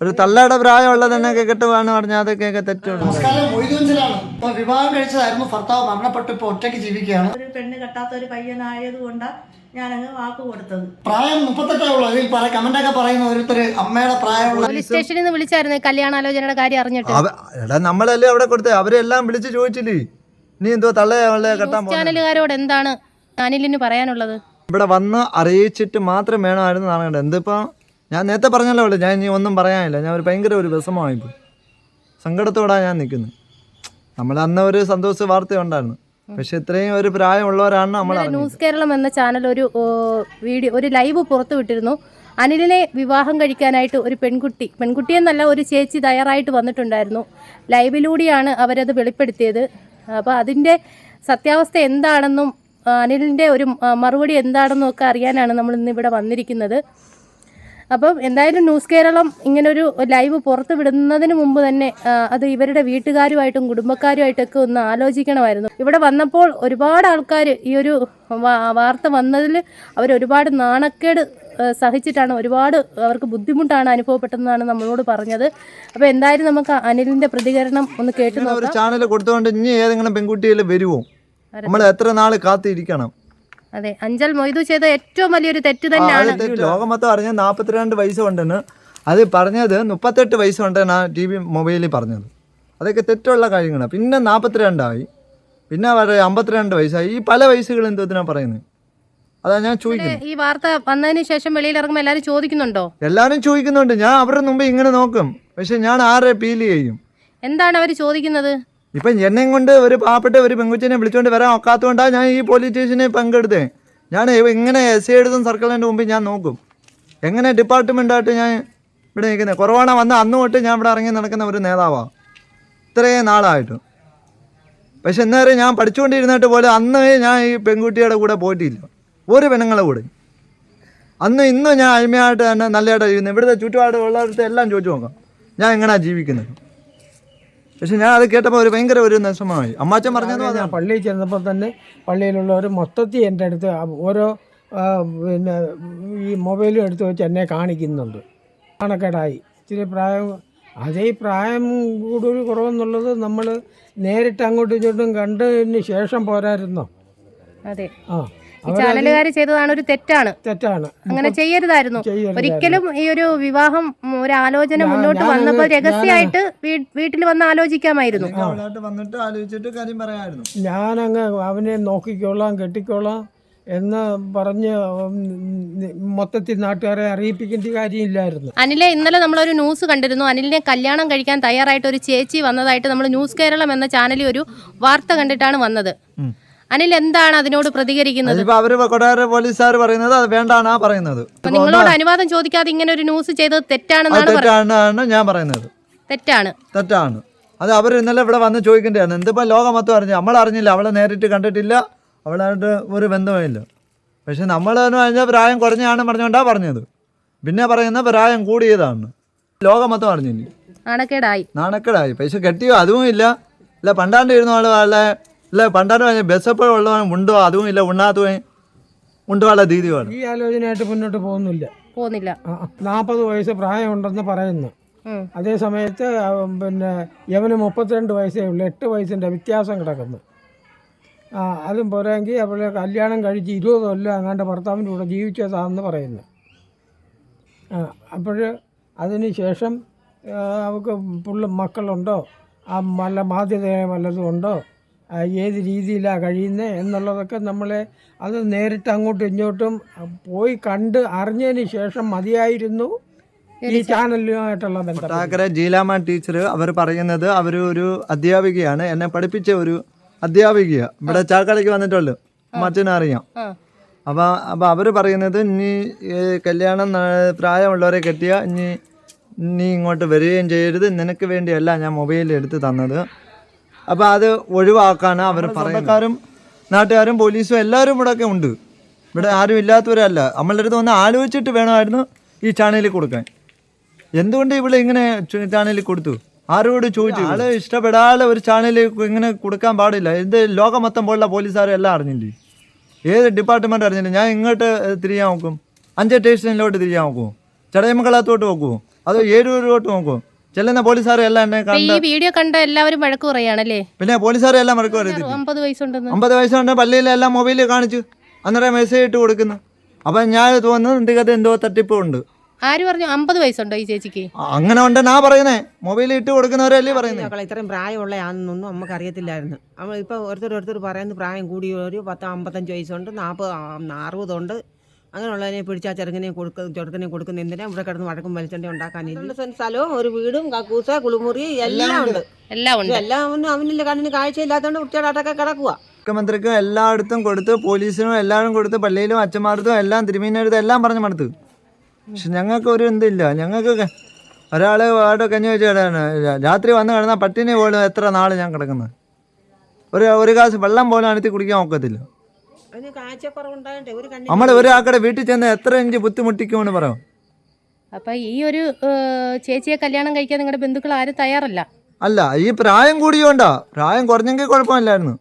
ഒരു തള്ളയുടെ പ്രായമുള്ളത് തന്നെ കെട്ടുവാന്ന് പറഞ്ഞാൽ അതൊക്കെ തെറ്റുണ്ട് നമസ്കാരം. മൊയ്തൂഞ്ചലാണ്. വിവാഹം കഴിച്ചതായിരുന്നു ഭർത്താവ്. മരണപ്പെട്ട് ഇപ്പൊ ഒറ്റയ്ക്ക് ജീവിക്കുകയാണ്. ഒരു പെണ്ണ് കെട്ടാത്ത ഒരു പയ്യനായത് കൊണ്ടാണ് ഞാനങ്ങ് വാക്ക് കൊടുത്തത്. പ്രായം മുപ്പത്തെട്ടാവുള്ളൂ അതിൽ പറ കമന്റൊക്കെ പറയുന്ന ഓരോരുത്തർ അമ്മയുടെ പ്രായമുള്ള പോലീസ് സ്റ്റേഷനിൽ നിന്ന് വിളിച്ചായിരുന്നു കല്യാണാലോചനയുടെ കാര്യം അറിഞ്ഞിട്ട്. അവ- എടാ നമ്മളല്ലേ അവിടെ കൊടുത്ത്? അവരെല്ലാം വിളിച്ച് ചോദിച്ചില്ലേ? നീ എന്തോ തള്ളയെ കെട്ടാൻ പോകുന്നത് ചാനലുകാരോട് എന്താണ് അനിലിന് പറയാനുള്ളത്? ഇവിടെ വന്ന് അറിയിച്ചിട്ട് മാത്രം വേണമായിരുന്നു നടക്കേണ്ടത് എന്തിപ്പോൾ ഞാൻ നേരത്തെ പറഞ്ഞല്ലോ ഞാൻ ഇനി ഒന്നും പറയാനില്ല. ഞാൻ ഒരു ഭയങ്കര ഒരു വിഷമമായിപ്പോയി സങ്കടത്തോടാണ് ഞാൻ നിൽക്കുന്നത് നമ്മൾ അന്ന് ഒരു സന്തോഷ വാർത്ത ഉണ്ടായിരുന്നു. പക്ഷെ ഇത്രയും ഒരു പ്രായമുള്ളവരാണ് നമ്മൾ ന്യൂസ് കേരളം എന്ന ചാനൽ ഒരു വീഡിയോ ഒരു ലൈവ് പുറത്തു വിട്ടിരുന്നു. അനിലിനെ വിവാഹം കഴിക്കാനായിട്ട് ഒരു പെൺകുട്ടി പെൺകുട്ടിയെന്നല്ല ഒരു ചേച്ചി തയ്യാറായിട്ട് വന്നിട്ടുണ്ടായിരുന്നു. ലൈവിലൂടെയാണ് അവരത് വെളിപ്പെടുത്തിയത്. അപ്പോൾ അതിന്റെ സത്യാവസ്ഥ എന്താണെന്നും അനിലിന്റെ ഒരു മറുപടി എന്താണെന്നും ഒക്കെ അറിയാനാണ് നമ്മൾ ഇന്ന് ഇവിടെ വന്നിരിക്കുന്നത്. അപ്പം എന്തായാലും ന്യൂസ് കേരളം ഇങ്ങനൊരു ലൈവ് പുറത്ത് വിടുന്നതിന് മുമ്പ് തന്നെ അത് ഇവരുടെ വീട്ടുകാരുമായിട്ടും കുടുംബക്കാരുമായിട്ടൊക്കെ ഒന്ന് ആലോചിക്കണമായിരുന്നു. ഇവിടെ വന്നപ്പോൾ ഒരുപാട് ആൾക്കാർ ഈ ഒരു വാർത്ത വന്നതിൽ അവർ ഒരുപാട് നാണക്കേട് സഹിച്ചിട്ടാണ് ഒരുപാട് അവർക്ക് ബുദ്ധിമുട്ടാണ് അനുഭവപ്പെട്ടതെന്നാണ് നമ്മളോട് പറഞ്ഞത്. അപ്പോൾ എന്തായാലും നമുക്ക് അനിലിന്റെ പ്രതികരണം ഒന്ന് കേട്ടു ചാനൽ കൊടുത്തുകൊണ്ട് ഇനി ഏതെങ്കിലും പെൺകുട്ടിയിൽ വരുമോ നമ്മൾ എത്ര നാൾ കാത്തിരിക്കണം? അതെ അഞ്ചൽ മൊയ്തു ചെയ്ത ഏറ്റവും വലിയൊരു തെറ്റ് തന്നെയാണ്. ലോകം മൊത്തം അറിഞ്ഞ നാൽപ്പത്തിരണ്ട് വയസ്സുണ്ടെന്ന് അത് പറഞ്ഞത് മുപ്പത്തെട്ട് വയസ്സ് കൊണ്ടാണ് ആ ടി വി മൊബൈലിൽ പറഞ്ഞത്. അതൊക്കെ തെറ്റുള്ള കാര്യങ്ങളാണ് പിന്നെ നാൽപ്പത്തിരണ്ടായി പിന്നെ വരെ അമ്പത്തിരണ്ട് വയസ്സായി. ഈ പല വയസ്സുകൾ എന്തോത്തിനാണ് പറയുന്നത് അതാ ഞാൻ ചോദിക്കുന്നത്. ഈ വാർത്ത വന്നതിന് ശേഷം വെളിയിലിറങ്ങുമ്പോൾ എല്ലാവരും ചോദിക്കുന്നുണ്ടോ? എല്ലാവരും ചോദിക്കുന്നുണ്ട്. ഞാൻ അവരുടെ മുമ്പ് ഇങ്ങനെ നോക്കും. പക്ഷെ ഞാൻ ആരെ പീൽ ചെയ്യും എന്താണ് അവർ ചോദിക്കുന്നത്? ഇപ്പം എന്നെയും കൊണ്ട് ഒരു പാവപ്പെട്ട ഒരു പെങ്കുച്ചിനെ വിളിച്ചുകൊണ്ട് വരാൻ ഒക്കാത്തതുകൊണ്ടാണ് ഞാൻ ഈ പോലീസ് സ്റ്റേഷനിൽ പങ്കെടുത്തത് ഞാൻ എങ്ങനെ എസ് ഐ എടുത്തും സർക്കിളിന്റെ മുമ്പിൽ ഞാൻ നോക്കും. എങ്ങനെ ഡിപ്പാർട്ട്മെന്റായിട്ട് ഞാൻ ഇവിടെ നിൽക്കുന്നത് കൊറോണ വന്ന അന്ന് തൊട്ട് ഞാൻ ഇവിടെ ഇറങ്ങി നടക്കുന്ന ഒരു നേതാവാണ് ഇത്രയും നാളായിട്ടും. പക്ഷെ എന്നേരം ഞാൻ പഠിച്ചുകൊണ്ടിരുന്നിട്ട് പോലെ അന്ന് ഞാൻ ഈ പെൺകുട്ടിയുടെ കൂടെ പോയിട്ടില്ല. ഒരു പെണ്ണുങ്ങളെ കൂടെ. അന്ന് ഇന്നും ഞാൻ അഴിമയായിട്ട് തന്നെ നല്ലതായിട്ട് ജീവിക്കുന്നത് ഇവിടുത്തെ ചുറ്റുപാടുള്ളവരുടെ എല്ലാം ചോദിച്ചു നോക്കാം. ഞാൻ എങ്ങനെയാണ് ജീവിക്കുന്നത്? പക്ഷെ ഞാൻ അത് കേട്ടപ്പോൾ ഒരു ഭയങ്കര ഒരു വിഷമമായി. അമ്മാച്ചൻ പറഞ്ഞത് ഞാൻ പള്ളിയിൽ ചെന്നപ്പോൾ തന്നെ പള്ളിയിലുള്ളവർ മൊത്തത്തിൽ എന്റെ അടുത്ത് ഓരോ പിന്നെ ഈ മൊബൈലും എടുത്ത് വെച്ച് എന്നെ കാണിക്കുന്നുണ്ട്. കണക്കേടായി. ഇച്ചിരി പ്രായം അതേ പ്രായം കൂടുതൽ കുറവെന്നുള്ളത് നമ്മൾ നേരിട്ട് അങ്ങോട്ടും ഇങ്ങോട്ടും കണ്ടതിന് ശേഷം പോരായിരുന്നോ? അതെ. ആ. ചാനലുകാർ ചെയ്തതാണ് ഒരു തെറ്റാണ്. തെറ്റാണ്. അങ്ങനെ ചെയ്യരുതായിരുന്നു. ഒരിക്കലും ഈ ഒരു വിവാഹം ഒരു ആലോചന മുന്നോട്ട് വന്നപ്പോൾ രഹസ്യമായിട്ട് വീട്ടിൽ വന്ന് ആലോചിക്കാമായിരുന്നു. വന്നിട്ട് ആലോചിച്ചിട്ട് കാര്യം പറയാമായിരുന്നു. ഞാനങ്ങ് അവനെ നോക്കിക്കോളാം കെട്ടിക്കോളാം എന്ന് പറഞ്ഞ് മൊത്തത്തിൽ നാട്ടുകാരെ അറിയിപ്പിക്കേണ്ട കാര്യമില്ലായിരുന്നു. അനിലെ ഇന്നലെ നമ്മളൊരു ന്യൂസ് കണ്ടിരുന്നു. അനിലിനെ കല്യാണം കഴിക്കാൻ തയ്യാറായിട്ട് ഒരു ചേച്ചി വന്നതായിട്ട് നമ്മൾ ന്യൂസ് കേരളം എന്ന ചാനലിൽ ഒരു വാർത്ത കണ്ടിട്ടാണ് വന്നത്. അനിൽ എന്താണ് അതിനോട് പ്രതികരിക്കുന്നത്? അവർ കൊട്ടാര പോലീസുകാർ പറയുന്നത് അത് ആ പറയുന്നത്. നിങ്ങളോട് അനുവാദം ചോദിക്കാതെ ഇങ്ങനെ ഒരു ന്യൂസ് ചെയ്തത് തെറ്റാണെന്നാണ് തെറ്റാണെന്നാണ് ഞാൻ പറയുന്നത്. തെറ്റാണ്. തെറ്റാണ്. അത് അവർ ഇന്നലെ ഇവിടെ വന്ന് ചോദിക്കേണ്ടതാണ് എന്തിപ്പോ ലോകം മൊത്തം അറിഞ്ഞു. നമ്മൾ അറിഞ്ഞില്ല. അവളെ നേരിട്ട് കണ്ടിട്ടില്ല. അവളായിട്ട് ഒരു ബന്ധമില്ല പക്ഷെ നമ്മൾ എന്ന് പറഞ്ഞാൽ പ്രായം കുറഞ്ഞാണ് പറഞ്ഞുകൊണ്ടാ പറഞ്ഞത്. പിന്നെ പറയുന്ന പ്രായം കൂടിയതാണ്. ലോകം മൊത്തം അറിഞ്ഞില്ല? നാണക്കേടായി. നാണക്കേടായി. പക്ഷെ കെട്ടിയോ? അതും ഇല്ല അല്ല പണ്ടാണ്ട് ഇരുന്ന ആൾ അല്ല പണ്ടാണ് പറഞ്ഞാൽ പറഞ്ഞ ബസ് ഉള്ളവൻ ഉണ്ടോ അതും ഇല്ല ഉണ്ണാത്തവൻ രീതി വേണം ഈ ആലോചനയായിട്ട് മുന്നോട്ട് പോകുന്നില്ല. പോകുന്നില്ല. നാൽപ്പത് വയസ്സ് പ്രായമുണ്ടെന്ന് പറയുന്നു. അതേ സമയത്ത് പിന്നെ യവന് മുപ്പത്തിരണ്ട് വയസ്സേ ഉള്ളൂ എട്ട് വയസ്സിന്റെ വ്യത്യാസം കിടക്കുന്നു. ആ അതും പോരാങ്കിൽ അവളെ കല്യാണം കഴിച്ച് ഇരുപത് കൊല്ലം അങ്ങാണ്ട് ഭർത്താവിന്റെ കൂടെ ജീവിച്ചതാണെന്ന് പറയുന്നു. ആ അപ്പോൾ അതിന് ശേഷം അവൾക്ക് പുള്ള മക്കളുണ്ടോ? ആ വല്ല ബാധ്യത വല്ലതും ഉണ്ടോ? ഏത് രീതിയിലാണ് കഴിയുന്നത് എന്നുള്ളതൊക്കെ നമ്മളെ അത് നേരിട്ട് അങ്ങോട്ടും ഇങ്ങോട്ടും പോയി കണ്ട് അറിഞ്ഞതിന് ശേഷം മതിയായിരുന്നു ഈ ചാനലുമായിട്ടുള്ള ബന്ധം. കൊട്ടാക്കര ജീലാമ ടീച്ചർ അവർ പറയുന്നത് അവർ ഒരു അധ്യാപികയാണ്. എന്നെ പഠിപ്പിച്ച ഒരു അധ്യാപികയ. ഇവിടെ ചാക്കടയ്ക്ക് വന്നിട്ടുള്ളു അച്ഛനെ അറിയാം. ആ. അപ്പോൾ അപ്പോൾ അവർ പറയുന്നത് ഇനി കല്യാണം പ്രായമുള്ളവരെ കെട്ടിയ ഇനി നീ ഇങ്ങോട്ട് വരികയും ചെയ്യരുത്. നിനക്ക് വേണ്ടിയല്ല ഞാൻ മൊബൈൽ എടുത്ത് തന്നത്. അപ്പോൾ അത് ഒഴിവാക്കാൻ അവർ പറയുന്നക്കാരും നാട്ടുകാരും പോലീസും എല്ലാവരും ഇവിടെ ഒക്കെ ഉണ്ട്. ഇവിടെ ആരും ഇല്ലാത്തവരല്ല. നമ്മളുടെ അടുത്ത് ഒന്ന് ആലോചിച്ചിട്ട് വേണമായിരുന്നു ഈ ചാനലിൽ കൊടുക്കാൻ. എന്തുകൊണ്ട് ഇവിടെ ഇങ്ങനെ ചാനലിൽ കൊടുത്തു? ആരോട് ചോദിച്ചു ആൾ ഇഷ്ടപ്പെടാതെ ഒരു ചാനലിൽ ഇങ്ങനെ കൊടുക്കാൻ പാടില്ല. എന്ത് ലോകം മൊത്തം പോലുള്ള പോലീസുകാരും എല്ലാം അറിഞ്ഞില്ലേ? ഏത് ഡിപ്പാർട്ട്മെന്റ് അറിഞ്ഞില്ല? ഞാൻ ഇങ്ങോട്ട് തിരിയാൻ നോക്കും. അഞ്ച് സ്റ്റേഷനിലോട്ട് തിരിയാൻ നോക്കുമോ ചടയമംഗലത്തോട്ട് നോക്കുമോ അതോ ഏഴൂരിലോട്ട് നോക്കുമോ ചെല്ലുന്ന പോലീസുകാരെ എല്ലാം എന്നെ അപ്പൊ ഈ കണ്ട് വീഡിയോ കണ്ട എല്ലാവരും വഴക്ക് പറയാണല്ലേ? പിന്നെ പോലീസുകാരെ എല്ലാം മറക്കും അറിയത്തില്ല അമ്പത് വയസ്സുണ്ടെന്ന്. അമ്പത് വയസ്സുണ്ട് പള്ളിയിലെല്ലാം മൊബൈലിൽ കാണിച്ചു അന്നേരം മെസ്സേജ് ഇട്ട് കൊടുക്കുന്നു. അപ്പം ഞാൻ തോന്നുന്നു ഇതിനകത്ത് എന്തോ തട്ടിപ്പ് ഉണ്ട്. ആര് പറഞ്ഞു? അമ്പത് വയസ്സുണ്ടോ ഈ ചേച്ചിക്ക്? ആ, അങ്ങനെ ഉണ്ടെന്നാ പറയുന്നേ. മൊബൈലിൽ ഇട്ട് കൊടുക്കുന്നവരല്ലേ പറയുന്നത് മക്കളെ ഇത്രയും പ്രായമുള്ളയാണെന്നൊന്നും നമുക്ക് അറിയത്തില്ലായിരുന്നു. അപ്പൊ ഇപ്പോൾ ഓരോരുത്തർ ഓരോരുത്തർ പറയുന്നത് പ്രായം കൂടിയ ഒരു പത്ത് അമ്പത്തഞ്ച് വയസ്സുണ്ട് നാൽപ്പത് അറുപതുണ്ട്. അങ്ങനെയുള്ളതിനെ പിടിച്ച് ആ ചെറുക്കനെ കൊടുക്ക ചെറുക്കനെ കൊടുക്കുന്ന എന്തിനാ ഇവിടെ കിടന്ന് വഴക്കും വലിച്ചണ്ടി ഉണ്ടാക്കാൻ സ്ഥലവും ഒരു വീടും കക്കൂസ കുളിമുറി എല്ലാം ഉണ്ട്. എല്ലാം ഉണ്ട്. എല്ലാം ഒന്നും അവനില്ല കണ്ണിന് കാഴ്ചയില്ലാത്തതുകൊണ്ട് കുട്ടികളാട്ടൊക്കെ കിടക്കുക മുഖ്യമന്ത്രിക്കും എല്ലായിടത്തും കൊടുത്ത് പോലീസിനും എല്ലാവരും കൊടുത്ത് പള്ളിയിലും അച്ഛന്മാർക്കും എല്ലാം തിരുമീനടുത്തും എല്ലാം പറഞ്ഞു മടുത്ത്. പക്ഷെ ഞങ്ങൾക്ക് ഒരു എന്തില്ല ഞങ്ങൾക്ക് ഒരാൾ വാടക കഞ്ഞി വെച്ച് കിടയാണ് രാത്രി വന്ന് കിടന്നാൽ പട്ടിണി പോലും എത്ര നാൾ ഞാൻ കിടക്കുന്നത്? ഒരു ഒരു ഗ്ലാസ് വെള്ളം പോലും അനത്തി കുടിക്കാൻ ഒക്കത്തില്ല. നമ്മൾ ഒരാൾക്കടെ വീട്ടിൽ ചെന്ന് എത്ര ഇഞ്ച് ബുദ്ധിമുട്ടിക്കുമെന്ന് പറയാം? അപ്പൊ ഈ ഒരു ചേച്ചിയെ കല്യാണം കഴിക്കാൻ നിങ്ങളുടെ ബന്ധുക്കൾ ആരും തയ്യാറല്ല. അല്ല ഈ പ്രായം കൂടിയോണ്ടാ. പ്രായം കുറഞ്ഞെങ്കിൽ കുഴപ്പമില്ലായിരുന്നു.